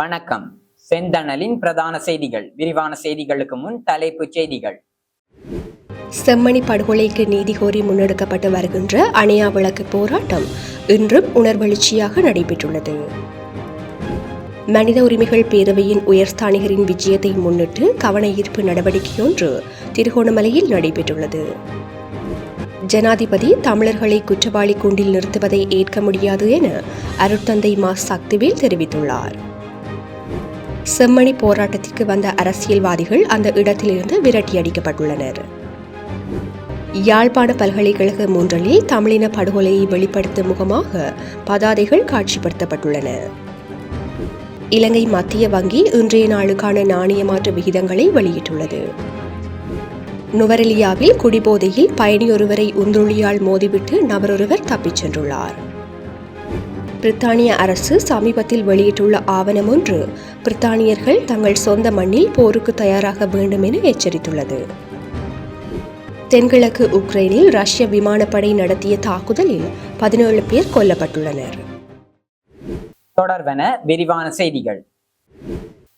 வணக்கம். செந்தணலின் பிரதான செய்திகள். விரிவான செய்திகளுக்கு முன் தலைப்புச் செய்திகள். செம்மணி படுகொலைக்கு நீதி கோரி முன்னெடுக்கப்பட்டு வருகின்ற அணையா விளக்கு போராட்டம் இன்றும் உணர்வெழுச்சியாக நடைபெற்றுள்ளது. மனித உரிமைகள் பேரவையின் உயர்ஸ்தானிகரின் விஜயத்தை முன்னிட்டு கவன ஈர்ப்பு நடவடிக்கையொன்று திருகோணமலையில் நடைபெற்றுள்ளது. ஜனாதிபதி தமிழர்களை குற்றவாளி கூண்டில் நிறுத்துவதை ஏற்க முடியாது என அருட்தந்தை மா சக்திவேல் தெரிவித்துள்ளார். செம்மணி போராட்டத்திற்கு வந்த அரசியல்வாதிகள் அந்த இடத்திலிருந்து விரட்டியடிக்கப்பட்டுள்ளனர். யாழ்ப்பாண பல்கலைக்கழக மூன்றலில் தமிழின படுகொலையை வெளிப்படுத்தும் முகமாக பதாதைகள் காட்சிப்படுத்தப்பட்டுள்ளன. இலங்கை மத்திய வங்கி இன்றைய நாளுக்கான நாணய மாற்று விகிதங்களை வெளியிட்டுள்ளது. நுவரெலியாவில் குடிபோதையில் பயணியொருவரை உந்துளியால் மோதிவிட்டு நபரொருவர் தப்பிச் சென்றுள்ளார். பிரித்தானிய அரசு சமீபத்தில் வெளியிட்டுள்ள ஆவணம் ஒன்று பிரித்தானியர்கள் தங்கள் சொந்த மண்ணில் போருக்கு தயாராக வேண்டும் என எச்சரித்துள்ளது. தென்கிழக்கு உக்ரைனில் ரஷ்ய விமானப்படை நடத்திய தாக்குதலில் பதினேழு பேர் கொல்லப்பட்டுள்ளனர். தொடர்வன விரிவான செய்திகள்.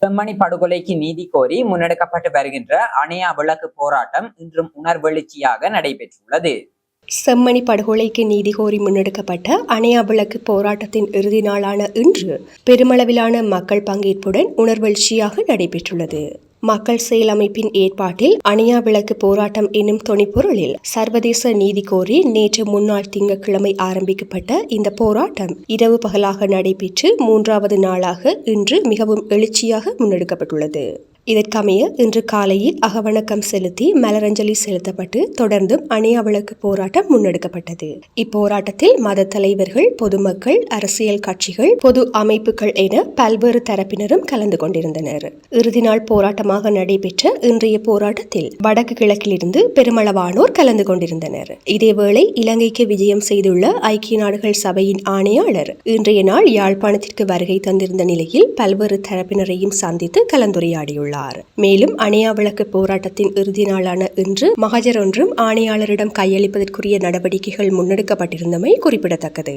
செம்மணி படுகொலைக்கு நீதி கோரி முன்னெடுக்கப்பட்டு வருகின்ற அணையா விளக்கு போராட்டம் இன்றும் உணர்வெழுச்சியாக நடைபெற்றுள்ளது. செம்மணி படுகொலைக்கு நீதி கோரி முன்னெடுக்கப்பட்ட அணையா விளக்கு போராட்டத்தின் இறுதி நாளான இன்று பெருமளவிலான மக்கள் பங்கேற்புடன் உணர்வெழுச்சியாக நடைபெற்றுள்ளது. மக்கள் செயல் அமைப்பின் ஏற்பாட்டில் அணையா விளக்கு போராட்டம் என்னும் தொனிப்பொருளில் சர்வதேச நீதி கோரி நேற்று முன்னாள் திங்கட்கிழமை ஆரம்பிக்கப்பட்ட இந்த போராட்டம் இரவு பகலாக நடைபெற்று மூன்றாவது நாளாக இன்று மிகவும் எழுச்சியாக முன்னெடுக்கப்பட்டுள்ளது. இதற்கமைய இன்று காலையில் அகவணக்கம் செலுத்தி மலரஞ்சலி செலுத்தப்பட்டு தொடர்ந்தும் அணையா விளக்கு போராட்டம் முன்னெடுக்கப்பட்டது. இப்போராட்டத்தில் மத தலைவர்கள் பொதுமக்கள் அரசியல் கட்சிகள் பொது அமைப்புகள் என பல்வேறு தரப்பினரும் கலந்து கொண்டிருந்தனர். இறுதி நாள் போராட்டமாக நடைபெற்ற இன்றைய போராட்டத்தில் வடக்கு கிழக்கிலிருந்து பெருமளவானோர் கலந்து கொண்டிருந்தனர். இதேவேளை இலங்கைக்கு விஜயம் செய்துள்ள ஐக்கிய நாடுகள் சபையின் ஆணையாளர் இன்றைய நாள் யாழ்ப்பாணத்திற்கு வருகை தந்திருந்த நிலையில் பல்வேறு தரப்பினரையும் சந்தித்து கலந்துரையாடியுள்ளார். உள்ளார் மேலும் அணையா விளக்கு போராட்டத்தின் இறுதி நாளான இன்று மகஜர் ஒன்றும் ஆணையாளரிடம் கையளிப்பதற்குரிய நடவடிக்கைகள் முன்னெடுக்கப்பட்டிருந்தமை குறிப்பிடத்தக்கது.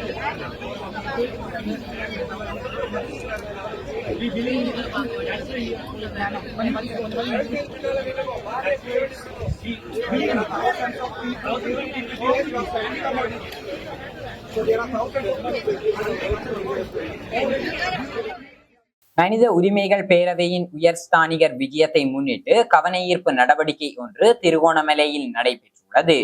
மனித உரிமைகள் பேரவையின் உயர்ஸ்தானிகர் விஜயத்தை முன்னிட்டு கவன ஈர்ப்பு நடவடிக்கை ஒன்று திருகோணமலையில் நடைபெற்றுள்ளது.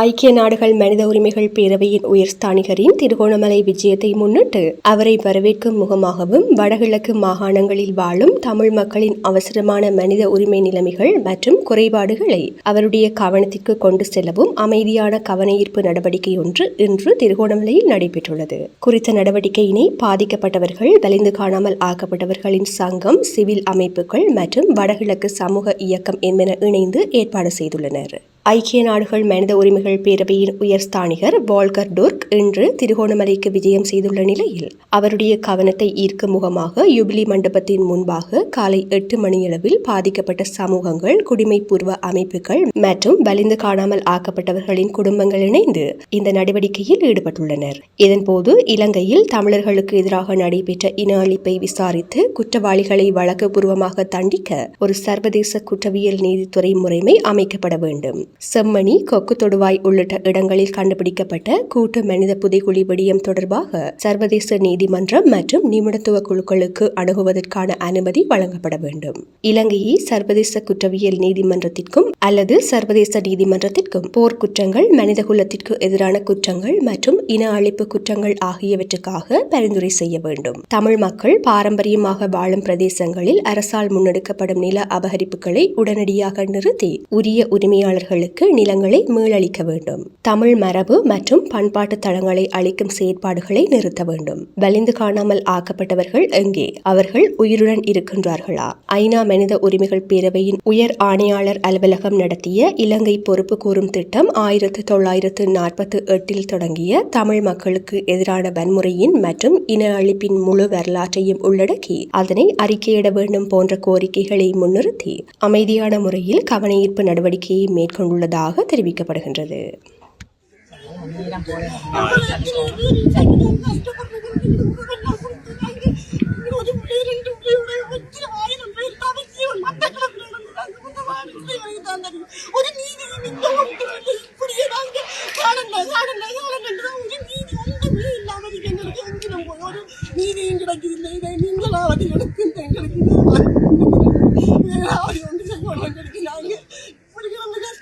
ஐக்கிய நாடுகள் மனித உரிமைகள் பேரவையின் உயர்ஸ்தானிகரின் திருகோணமலை விஜயத்தை முன்னிட்டு அவரை வரவேற்கும் முகமாகவும் வடகிழக்கு மாகாணங்களில் வாழும் தமிழ் மக்களின் அவசரமான மனித உரிமை நிலைமைகள் மற்றும் குறைபாடுகளை அவருடைய கவனத்திற்கு கொண்டு செல்லவும் அமைதியான கவன ஈர்ப்பு நடவடிக்கை ஒன்று இன்று திருகோணமலையில் நடைபெற்றுள்ளது. குறித்த நடவடிக்கையினை பாதிக்கப்பட்டவர்கள் வலிந்து காணாமல் ஆக்கப்பட்டவர்களின் சங்கம் சிவில் அமைப்புகள் மற்றும் வடகிழக்கு சமூக இயக்கம் என்பன இணைந்து ஏற்பாடு செய்துள்ளனர். ஐக்கிய நாடுகள் மனித உரிமைகள் பேரவையின் உயர்ஸ்தானிகர் வால்கர் டோர்க் இன்று திருகோணமலைக்கு விஜயம் செய்துள்ள நிலையில் அவருடைய கவனத்தை ஈர்க்கும் முகமாக யுபிலி மண்டபத்தின் முன்பாக காலை எட்டு மணியளவில் பாதிக்கப்பட்ட சமூகங்கள் குடிமைப்பூர்வ அமைப்புகள் மற்றும் வலிந்து காணாமல் ஆக்கப்பட்டவர்களின் குடும்பங்கள் இணைந்து இந்த நடவடிக்கையில் ஈடுபட்டுள்ளனர். இதன்போது இலங்கையில் தமிழர்களுக்கு எதிராக நடைபெற்ற இன அழிப்பை விசாரித்து குற்றவாளிகளை வழக்கு பூர்வமாக தண்டிக்க ஒரு சர்வதேச குற்றவியல் நீதித்துறை முறைமை அமைக்கப்பட வேண்டும். செம்மணி கொக்கு தொடுவாய் உள்ளிட்ட இடங்களில் கண்டுபிடிக்கப்பட்ட கூட்டு மனித புதைகுழி விடயம் தொடர்பாக சர்வதேச நீதிமன்றம் மற்றும் நிபுணத்துவ குழுக்களுக்கு அணுகுவதற்கான அனுமதி வழங்கப்பட வேண்டும். இலங்கையை சர்வதேச குற்றவியல் நீதிமன்றத்திற்கும் அல்லது சர்வதேச நீதிமன்றத்திற்கும் போர்க்குற்றங்கள் மனித மனிதகுலத்திற்கு எதிரான குற்றங்கள் மற்றும் இன அழிப்பு குற்றங்கள் ஆகியவற்றுக்காக பரிந்துரை செய்ய வேண்டும். தமிழ் மக்கள் பாரம்பரியமாக வாழும் பிரதேசங்களில் அரசால் முன்னெடுக்கப்படும் நில அபகரிப்புகளை உடனடியாக நிறுத்தி உரிய உரிமையாளர்களுக்கு நிலங்களை மீளளிக்க வேண்டும். தமிழ் மரபு மற்றும் பண்பாட்டு தளங்களை அளிக்கும் செயற்பாடுகளை நிறுத்த வேண்டும். வலிந்து காணாமல் ஆக்கப்பட்டவர்கள் எங்கே? அவர்கள் உயிருடன் இருக்கின்றார்களா? ஐநா மனித உரிமைகள் பேரவையின் உயர் ஆணையாளர் அலுவலகம் நடத்திய இலங்கை பொறுப்பு கூறும் திட்டம் ஆயிரத்து தொள்ளாயிரத்து நாற்பத்தி எட்டில் தொடங்கிய தமிழ் மக்களுக்கு எதிரான வன்முறையின் மற்றும் இன அழிப்பின் முழு வரலாற்றையும் உள்ளடக்கி அதனை அறிக்கையிட வேண்டும் போன்ற கோரிக்கைகளை முன்னிறுத்தி அமைதியான முறையில் கவனஈர்ப்பு நடவடிக்கையை மேற்கொண்டு உள்ளதாக தெரிவிக்கப்படுகின்றது. ஒரு நீதி ஒரு நீதி இல்லாமல் எங்களுக்கு ஒரு நீதியும் கிடைக்குதில்லை இதை நீங்களாவது எடுத்து எங்களுக்கு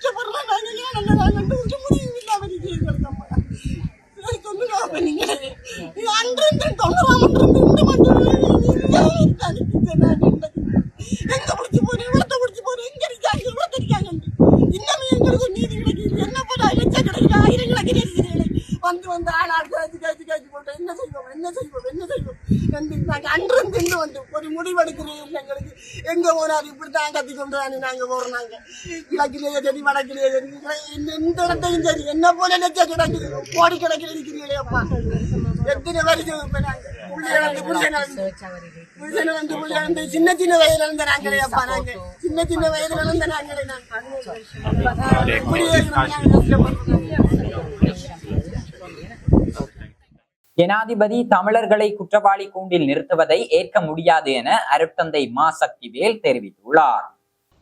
ஏதாவது ஒன்று செய்யணும் எங்களுக்கு நாங்க இப்படி வந்து கஷ்டப்படுறோம் நாங்க காணல நாங்கள் ஒரு முடிவும் இல்லாமல் எங்களுக்கு அம்மா சொல்லுங்க நீங்களே இது அன்று தொண்ணூறாம் அன்று எங்க பிடிச்சி போறேன் இவ்வளத்தை பிடிச்சி போறேன் எங்க இருக்காங்க இவ்வளவு இருக்காங்க இன்னமே எங்களுக்கு நீதி கிடைக்குது என்ன போல லட்சம் கிடைக்குது ஆயிரம் கிடைக்கிறீர்கள் வந்து வந்து ஆளாள் காய்ச்சி காய்ச்சி காய்ச்சி போட்டு என்ன செய்வோம் என்ன செய்வோம் என்ன செய்வோம் வந்து நாங்கள் அன்றும் தின்னு வந்து ஒரு முடிவெடுக்கிறீர்கள் எங்களுக்கு எங்க போனாலும் இப்படி தான் கத்தி கொண்டு தானே நாங்க போறோம் நாங்க. கிழக்கிலேயே சரி வடக்கிலேயே சரி இந்த இடத்தையும் சரி என்ன போல லட்சம் கிடக்குது கோடி கிடக்கில் இருக்கிறீங்களே அப்பா. எத்தனை வருஷம் இப்ப நாங்க? சின்ன சின்ன வயதுல இருந்த நாங்களே அப்பா நாங்க. சின்ன சின்ன வயதுல இருந்த நாங்களே நாங்க. ஜனாதிபதி தமிழர்களை குற்றவாளி கூண்டில் நிறுத்துவதை ஏற்க முடியாது என அருட்தந்தை மா சக்திவேல் தெரிவித்துள்ளார்.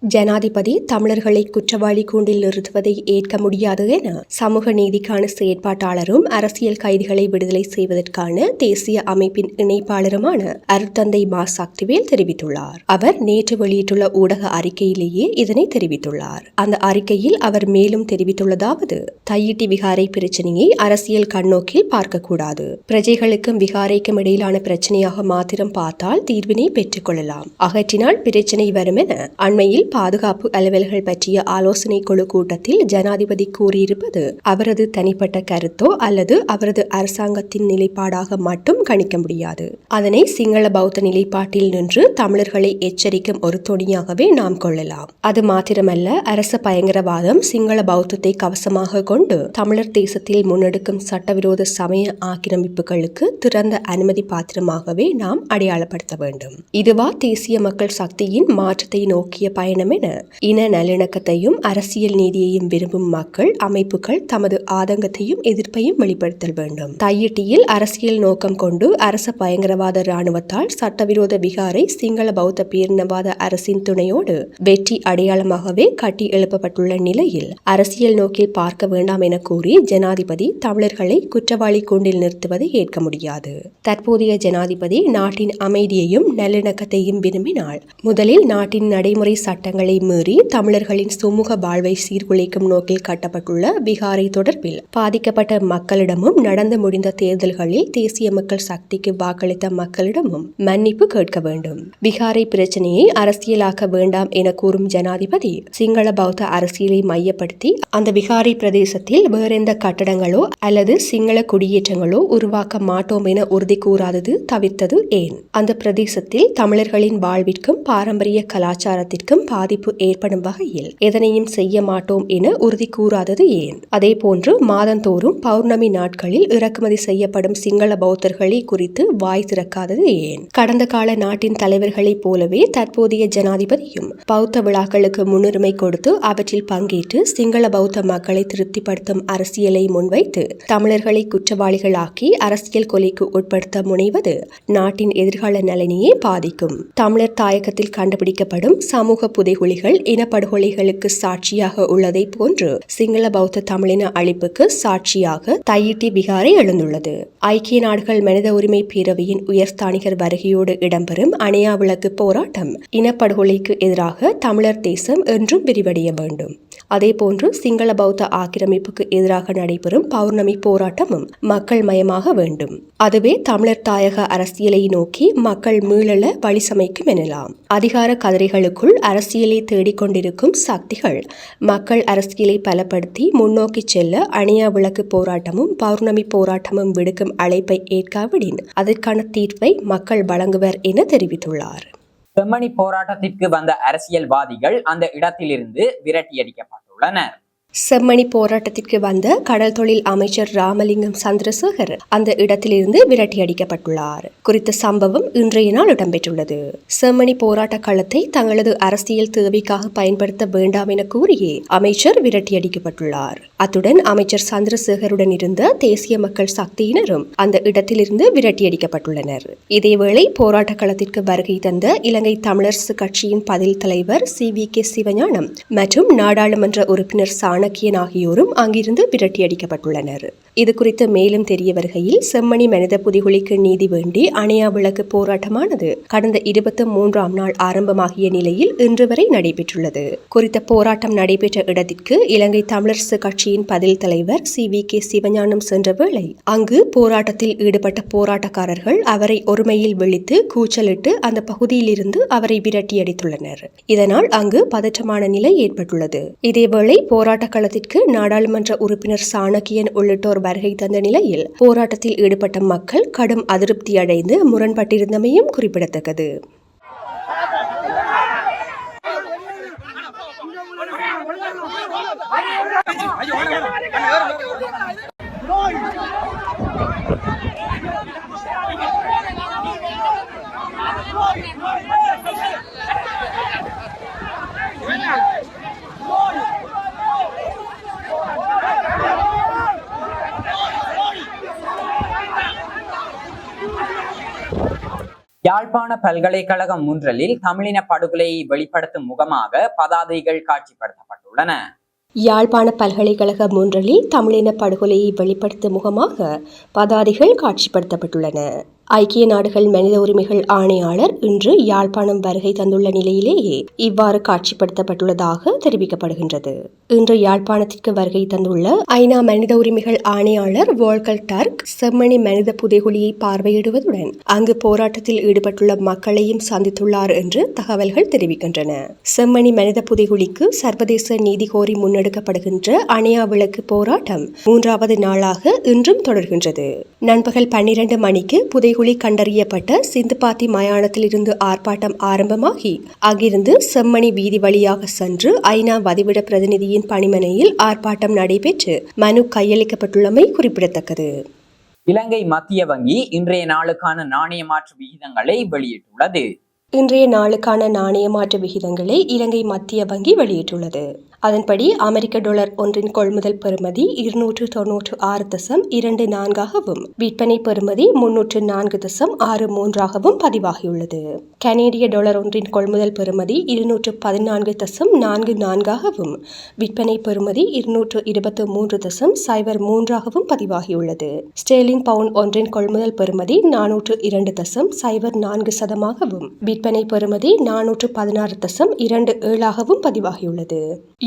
ஜனாதிபதி தமிழர்களை குற்றவாளி கூண்டில் நிறுத்துவதை ஏற்க முடியாது என சமூக நீதிக்கான செயற்பாட்டாளரும் அரசியல் கைதிகளை விடுதலை செய்வதற்கான தேசிய அமைப்பின் இணைப்பாளருமான அருட்தந்தை மா சக்திவேல் தெரிவித்துள்ளார். அவர் நேற்று வெளியிட்டுள்ள ஊடக அறிக்கையிலேயே இதனை தெரிவித்துள்ளார். அந்த அறிக்கையில் அவர் மேலும் தெரிவித்துள்ளதாவது தையிட்டி விகாரை பிரச்சனையை அரசியல் கண்ணோக்கில் பார்க்கக்கூடாது. பிரஜைகளுக்கும் விகாரைக்கும் இடையிலான பிரச்சனையாக மாத்திரம் பார்த்தால் தீர்வினை பெற்றுக் கொள்ளலாம். அகற்றினால் பிரச்சனை வரும் என அண்மையில் பாதுகாப்பு அலுவல்கள் பற்றிய ஆலோசனை குழு கூட்டத்தில் ஜனாதிபதி கூறியிருப்பது அவரது தனிப்பட்ட கருத்தோ அல்லது அவரது அரசாங்கத்தின் நிலைப்பாடாக மட்டும் கணிக்க முடியாது. அதனை சிங்கள பௌத்த நிலைப்பாட்டில் நின்று தமிழர்களை எச்சரிக்கும் ஒரு துணியாகவே நாம் கொள்ளலாம். அது மாத்திரமல்ல அரச பயங்கரவாதம் சிங்கள பௌத்தத்தை கவசமாக கொண்டு தமிழர் தேசத்தில் முன்னெடுக்கும் சட்டவிரோத சமய ஆக்கிரமிப்புகளுக்கு திறந்த அனுமதி பாத்திரமாகவே நாம் அடையாளப்படுத்த வேண்டும். இதுவா தேசிய மக்கள் சக்தியின் மாற்றத்தை நோக்கிய பயணம் என இன நல்லிணக்கத்தையும் அரசியல் நீதியையும் விரும்பும் மக்கள் அமைப்புகள் தமது ஆதங்கத்தையும் எதிர்ப்பையும் வெளிப்படுத்தல் வேண்டும். தையிட்டியில் அரசியல் நோக்கம் கொண்டு அரச பயங்கரவாத இராணுவத்தால் சட்டவிரோத விகாரை சிங்கள பௌத்த பேரினவாத அரசின் துணையோடு வெற்றி அடையாளமாகவே கட்டி எழுப்பப்பட்டுள்ள நிலையில் அரசியல் நோக்கில் பார்க்க வேண்டாம் என கூறி ஜனாதிபதி தமிழர்களை குற்றவாளி கூண்டில் நிறுத்துவதை ஏற்க முடியாது. தற்போதைய ஜனாதிபதி நாட்டின் அமைதியையும் நல்லிணக்கத்தையும் விரும்பினால் முதலில் நாட்டின் நடைமுறை சட்டங்கள் மீறி தமிழர்களின் சுமூக வாழ்வை சீர்குலைக்கும் நோக்கில் கட்டப்பட்டுள்ள பீகாரை தொடர்பில் பாதிக்கப்பட்ட மக்களிடமும் நடந்து முடிந்த தேர்தல்களில் தேசிய மக்கள் சக்திக்கு வாக்களித்த மக்களிடமும் மன்னிப்பு கேட்க வேண்டும். பீகாரை பிரச்சனையை அரசியலாக்க வேண்டாம் என கூறும் ஜனாதிபதி சிங்கள பௌத்த அரசியலை மையப்படுத்தி அந்த விகாரை பிரதேசத்தில் வேறெந்த கட்டடங்களோ அல்லது சிங்கள குடியேற்றங்களோ உருவாக்க மாட்டோம் என உறுதி கூறாதது தவிர்த்தது ஏன்? அந்த பிரதேசத்தில் தமிழர்களின் வாழ்விற்கும் பாரம்பரிய கலாச்சாரத்திற்கும் பாதிப்பு ஏற்படும் வகையில் எதனையும் செய்ய மாட்டோம் என உறுதி கூறாதது ஏன்? அதேபோன்று மாதந்தோறும் பௌர்ணமி நாட்களில் இறக்குமதி செய்யப்படும் சிங்கள பௌத்தர்களை குறித்து வாய் திறக்காதது ஏன்? கடந்த கால நாட்டின் தலைவர்களைப் போலவே தற்போதைய ஜனாதிபதியும் பௌத்த விழாக்களுக்கு முன்னுரிமை கொடுத்து அவற்றில் பங்கேற்று சிங்கள பௌத்த மக்களை திருப்திப்படுத்தும் அரசியலை முன்வைத்து தமிழர்களை குற்றவாளிகளாக்கி அரசியல் கொலைக்கு உட்படுத்த முனைவது நாட்டின் எதிர்கால நலனையே பாதிக்கும். தமிழர் தாயகத்தில் கண்டுபிடிக்கப்படும் சமூக புதைகுழிகள் இனப்படுகொலைகளுக்கு சாட்சியாக உள்ளதை போன்று சிங்கள பௌத்த தமிழின அழிப்புக்கு சாட்சியாக தையிட்டி விகாரை எழுந்துள்ளது. ஐக்கிய நாடுகள் மனித உரிமை பேரவையின் உயர்ஸ்தானிகர் வருகையோடு இடம்பெறும் அணையா விளக்கு போராட்டம் இனப்படுகொலைக்கு எதிராக தமிழர் தேசம் என்றும் விரிவடைய வேண்டும். அதேபோன்று சிங்கள பௌத்த ஆக்கிரமிப்புக்கு எதிராக நடைபெறும் பௌர்ணமி போராட்டமும் மக்கள் மயமாக வேண்டும். அதுவே தமிழர் தாயக அரசியலை நோக்கி மக்கள் மீளல வழி சமைக்கும் எனலாம். அதிகார கதிரைகளுக்குள் அரசியலை தேடிக்கொண்டிருக்கும் சக்திகள் மக்கள் அரசியலை பலப்படுத்தி முன்னோக்கி செல்ல அணியா விளக்கு போராட்டமும் பௌர்ணமி போராட்டமும் விடுக்கும் அழைப்பை ஏற்காவிடின் அதற்கான தீர்ப்பை மக்கள் வழங்குவர் என தெரிவித்துள்ளார். செம்மணி போராட்டத்திற்கு வந்த அரசியல்வாதிகள் அந்த இடத்திலிருந்து விரட்டியடிக்கப்பட்டுள்ளனர். செம்மணி போராட்டத்திற்கு வந்த கடல் தொழில் அமைச்சர் ராமலிங்கம் சந்திரசேகர் அந்த இடத்திலிருந்து விரட்டியடிக்கப்பட்டுள்ளார் குறித்த சம்பவம் இன்றைய நாள் இடம்பெற்றுள்ளது. செம்மணி போராட்ட களத்தை தங்களது அரசியல் தேவைக்காக பயன்படுத்த வேண்டாம் என கூறியே அமைச்சர் விரட்டியடிக்கப்பட்டுள்ளார் அத்துடன் அமைச்சர் சந்திரசேகருடன் இருந்த தேசிய மக்கள் சக்தியினரும் அந்த இடத்திலிருந்து விரட்டியடிக்கப்பட்டுள்ளனர் இதேவேளை போராட்ட களத்திற்கு வருகை தந்த இலங்கை தமிழரசு கட்சியின் பதில் தலைவர் சி வி கே சிவஞானம் மற்றும் நாடாளுமன்ற உறுப்பினர் சாணக்கியன் ஆகியோரும் அங்கிருந்து விரட்டியடிக்கப்பட்டுள்ளனர் இது குறித்து மேலும் தெரிய வருகையில் செம்மணி மனித புதிகுலிக்கு நீதி வேண்டி அணையா விளக்கு போராட்டமானது கடந்த இருபத்தி மூன்றாம் நாள் ஆரம்பமாகிய நிலையில் இன்று வரை நடைபெற்றுள்ளது. குறித்த போராட்டம் நடைபெற்ற இடத்திற்கு இலங்கை தமிழரசு கட்சியின் பதில் தலைவர் சி. வி. கே. சிவஞானம் சென்ற வேளை அங்கு போராட்டத்தில் ஈடுபட்ட போராட்டக்காரர்கள் அவரை ஒருமையில் விழித்து கூச்சலிட்டு அந்த பகுதியிலிருந்து அவரை விரட்டியடித்துள்ளனர் இதனால் அங்கு பதற்றமான நிலை ஏற்பட்டுள்ளது. இதேவேளை போராட்ட களத்திற்கு நாடாளுமன்ற உறுப்பினர் சாணக்கியன் உள்ளிட்டோர் வருகை தந்த நிலையில் போராட்டத்தில் ஈடுபட்ட மக்கள் கடும் அதிருப்தி அடைந்து முரண்பட்டிருந்தமையும் குறிப்பிடத்தக்கது யாழ்ப்பாண பல்கலைக்கழகம் முன்றலில் தமிழின படுகொலையை வெளிப்படுத்தும் முகமாக பதாதைகள் காட்சிப்படுத்தப்பட்டுள்ளன. யாழ்ப்பாண பல்கலைக்கழக ஒன்றலில் தமிழின படுகொலையை வெளிப்படுத்தும் முகமாக பதாதைகள் காட்சிப்படுத்தப்பட்டுள்ளன. ஐக்கிய நாடுகள் மனித உரிமைகள் ஆணையாளர் இன்று யாழ்ப்பாணம் வருகை தந்துள்ள நிலையிலேயே இவ்வாறு காட்சிப்படுத்தப்பட்டுள்ளதாக தெரிவிக்கப்படுகின்றது. இன்று யாழ்ப்பாணத்திற்கு வருகை தந்துள்ள ஐநா மனித உரிமைகள் ஆணையாளர் வோல்கல் டர்க் செம்மணி மனித புதைகுழியை பார்வையிடுவதுடன் அங்கு போராட்டத்தில் ஈடுபட்டுள்ள மக்களையும் சந்தித்துள்ளார் என்று தகவல்கள் தெரிவிக்கின்றன. செம்மணி மனித புதைகுழிக்கு சர்வதேச நீதி கோரி முன்னெடுக்கப்படுகின்ற அணையா விளக்கு போராட்டம் மூன்றாவது நாளாக இன்றும் தொடர்கின்றது. நண்பகல் பன்னிரண்டு மணிக்கு புதை புதைகுழி கண்டறியப்பட்ட சிந்துபாத்தி மயானத்திலிருந்து ஆர்ப்பாட்டம் ஆரம்பமாகி அங்கிருந்து செம்மணி வீதி வழியாக சென்று ஐநா வதிவிட பிரதிநிதியின் பணிமனையில் ஆர்ப்பாட்டம் நடைபெற்று மனு கையளிக்கப்பட்டுள்ளமை குறிப்பிடத்தக்கது. இலங்கை மத்திய வங்கி இன்றைய நாளுக்கான நாணய மாற்று விகிதங்களை வெளியிட்டுள்ளது. இன்றைய நாளுக்கான நாணய மாற்று விகிதங்களை இலங்கை மத்திய வங்கி வெளியிட்டுள்ளது. அதன்படி அமெரிக்க டாலர் ஒன்றின் கொள்முதல் பெறுமதி இருநூற்று தொன்னூற்று ஆறு தசம் இரண்டு நான்காகவும் விற்பனை பெறுமதி முன்னூற்று நான்கு தசம் ஆறு மூன்றாகவும் பதிவாகியுள்ளது. கனேடிய டாலர் ஒன்றின் கொள்முதல் பெறுமதி இருநூற்று பதினான்கு தசம் நான்கு நான்காகவும் விற்பனை பெறுமதி இருநூற்று இருபத்து மூன்று தசம் சைபர் மூன்றாகவும் பதிவாகியுள்ளது. ஸ்டேலிங் பவுண்ட் ஒன்றின் கொள்முதல் பெறுமதி நானூற்று இரண்டு தசம் சைபர் நான்கு சதமாகவும் விற்பனை பெறுமதி நானூற்று பதினாறு தசம் இரண்டு ஏழாகவும் பதிவாகியுள்ளது.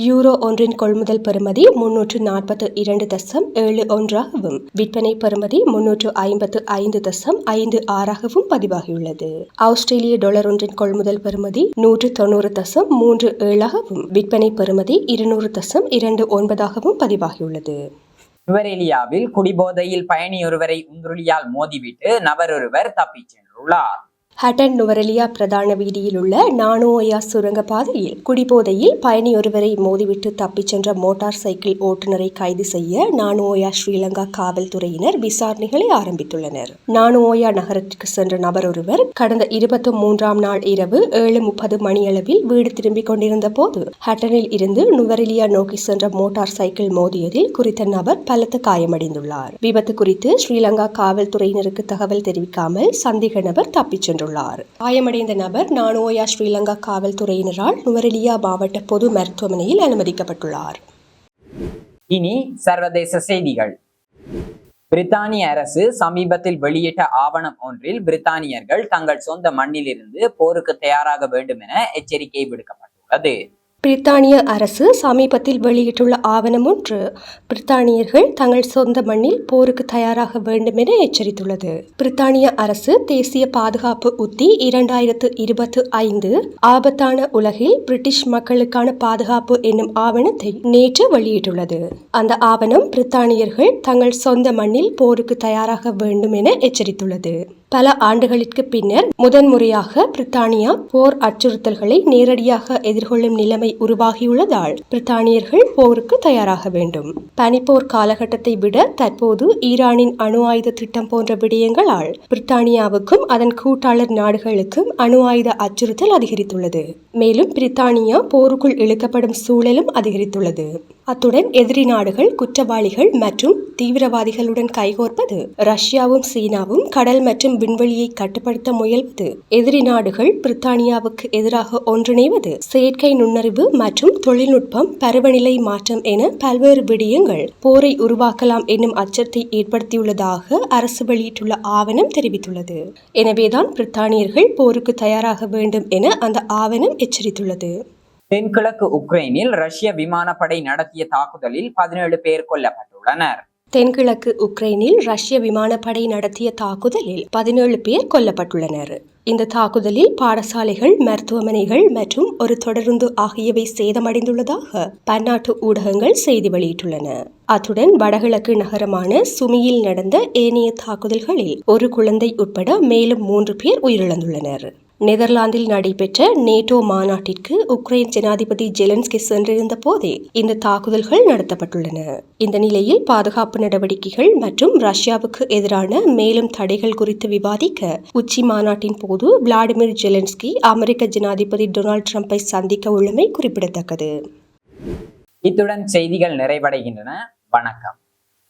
யூரோ ஒன்றின் கொள்முதல் பெறுமதி முன்னூற்று நாற்பத்து இரண்டு தசம் ஏழு ஒன்றாகவும் விற்பனை பெறுமதி முன்னூற்று ஐம்பத்து ஐந்து தசம் ஐந்து ஆறாகவும் பதிவாகியுள்ளது. ஆஸ்திரேலிய டாலர் ஒன்றின் கொள்முதல் பெறுமதி நூற்று தொண்ணூறு தசம் மூன்று ஏழாகவும் விற்பனை பெறுமதி இருநூறு தசம் இரண்டு ஒன்பதாகவும் பதிவாகியுள்ளது. நுவரெலியாவில் குடிபோதையில் பயணியொருவரை உந்துருளியால் மோதிவிட்டு நபரொருவர் தப்பிச் சென்றுள்ளார். ஹட்டன் நுவரெலியா பிரதான வீதியில் உள்ள நானோயா சுரங்கப்பாதையில் குடிபோதையில் பயணியொருவரை மோதிவிட்டு தப்பிச் சென்ற மோட்டார் சைக்கிள் ஓட்டுநரை கைது செய்ய நானோயா ஸ்ரீலங்கா காவல்துறையினர் விசாரணைகளை ஆரம்பித்துள்ளனர். நானோயா நகரத்திற்கு சென்ற நபர் ஒருவர் கடந்த இருபத்தி மூன்றாம் நாள் இரவு ஏழு முப்பது மணியளவில் வீடு திரும்பிக் கொண்டிருந்த போது ஹட்டனில் இருந்து நுவரெலியா நோக்கி சென்ற மோட்டார் சைக்கிள் மோதியதில் குறித்த நபர் பலத்த காயமடைந்துள்ளார். விபத்து குறித்து ஸ்ரீலங்கா காவல்துறையினருக்கு தகவல் தெரிவிக்காமல் சந்தேக நபர் தப்பிச் சென்றுள்ளார். கொல்லப்பட்டுள்ளார் காயமடைந்த நபர் நானோயா ஸ்ரீலங்கா காவல்துறையினரால் நுவரெலியா மாவட்ட பொது மருத்துவமனையில் அனுமதிக்கப்பட்டுள்ளார். இனி சர்வதேச செய்திகள். பிரித்தானிய அரசு சமீபத்தில் வெளியிட்ட ஆவணம் ஒன்றில் பிரித்தானியர்கள் தங்கள் சொந்த மண்ணிலிருந்து போருக்கு தயாராக வேண்டும் என எச்சரிக்கை விடுக்கப்பட்டுள்ளது. பிரித்தானிய அரசு சமீபத்தில் வெளியிட்டுள்ள ஆவணம் ஒன்று பிரித்தானியர்கள் தங்கள் சொந்த மண்ணில் போருக்கு தயாராக வேண்டும் என எச்சரித்துள்ளது. பிரித்தானிய அரசு தேசிய பாதுகாப்பு உத்தி இரண்டாயிரத்து இருபத்து ஐந்து ஆபத்தான உலகில் பிரிட்டிஷ் மக்களுக்கான பாதுகாப்பு என்னும் ஆவணத்தை நேற்று வெளியிட்டுள்ளது. அந்த ஆவணம் பிரித்தானியர்கள் தங்கள் சொந்த மண்ணில் போருக்கு தயாராக வேண்டும் என எச்சரித்துள்ளது. பல ஆண்டுகளுக்கு பின்னர் முதன்முறையாக பிரித்தானியா போர் அச்சுறுத்தல்களை நேரடியாக எதிர்கொள்ளும் நிலைமை உருவாகியுள்ளதால் பிரித்தானியர்கள் போருக்கு தயாராக வேண்டும். பனிப்போர் காலகட்டத்தை விட தற்போது ஈரானின் அணு ஆயுத திட்டம் போன்ற விடயங்களால் பிரித்தானியாவுக்கும் அதன் கூட்டாளர் நாடுகளுக்கும் அணு ஆயுத அச்சுறுத்தல் அதிகரித்துள்ளது. மேலும் பிரித்தானியா போருக்குள் இழுக்கப்படும் சூழலும் அதிகரித்துள்ளது. அத்துடன் எதிரி நாடுகள் குற்றவாளிகள் மற்றும் தீவிரவாதிகளுடன் கைகோர்ப்பது ரஷ்யாவும் சீனாவும் கடல் மற்றும் விண்வெளியை கட்டுப்படுத்த முயல்வது எதிரி நாடுகள் பிரித்தானியாவுக்கு எதிராக ஒன்றிணைவது செயற்கை நுண்ணறிவு மற்றும் தொழில்நுட்பம் பருவநிலை மாற்றம் என பல்வேறு விடயங்கள் போரை உருவாக்கலாம் என்னும் அச்சத்தை ஏற்படுத்தியுள்ளதாக அரசு வெளியிட்டுள்ள ஆவணம் தெரிவித்துள்ளது. எனவேதான் பிரித்தானியர்கள் போருக்கு தயாராக வேண்டும் என அந்த ஆவணம் எச்சரித்துள்ளது. தென்கிழக்கு உக்ரைனில் ரஷ்ய விமானப்படை நடத்திய தாக்குதலில் பதினேழு பேர் கொல்லப்பட்டுள்ளனர். தென்கிழக்கு உக்ரைனில் ரஷ்ய விமானப்படை நடத்திய தாக்குதலில் பதினேழு பேர் கொல்லப்பட்டுள்ளனர். இந்த தாக்குதலில் பாடசாலைகள் மருத்துவமனைகள் மற்றும் ஒரு தொடருந்து ஆகியவை சேதமடைந்துள்ளதாக பன்னாட்டு ஊடகங்கள் செய்தி வெளியிட்டுள்ளன. அத்துடன் வடகிழக்கு நகரமான சுமியில் நடந்த ஏனைய தாக்குதல்களில் ஒரு குழந்தை உட்பட மேலும் மூன்று பேர் உயிரிழந்துள்ளனர். நெதர்லாந்தில் நடைபெற்ற நேட்டோ மாநாட்டிற்கு உக்ரைன் ஜனாதிபதி ஜெலன்ஸ்கி சென்றிருந்த போதே இந்த தாக்குதல்கள் நடத்தப்பட்டுள்ளன. இந்த நிலையில் பாதுகாப்பு நடவடிக்கைகள் மற்றும் ரஷ்யாவுக்கு எதிரான மேலும் தடைகள் குறித்து விவாதிக்க உச்சி மாநாட்டின் போது விளாடிமிர் ஜெலன்ஸ்கி அமெரிக்க ஜனாதிபதி டொனால்ட் ட்ரம்ப்பை சந்திக்க உள்ளமை குறிப்பிடத்தக்கது. இத்துடன் செய்திகள் நிறைவடைகின்றன. வணக்கம்.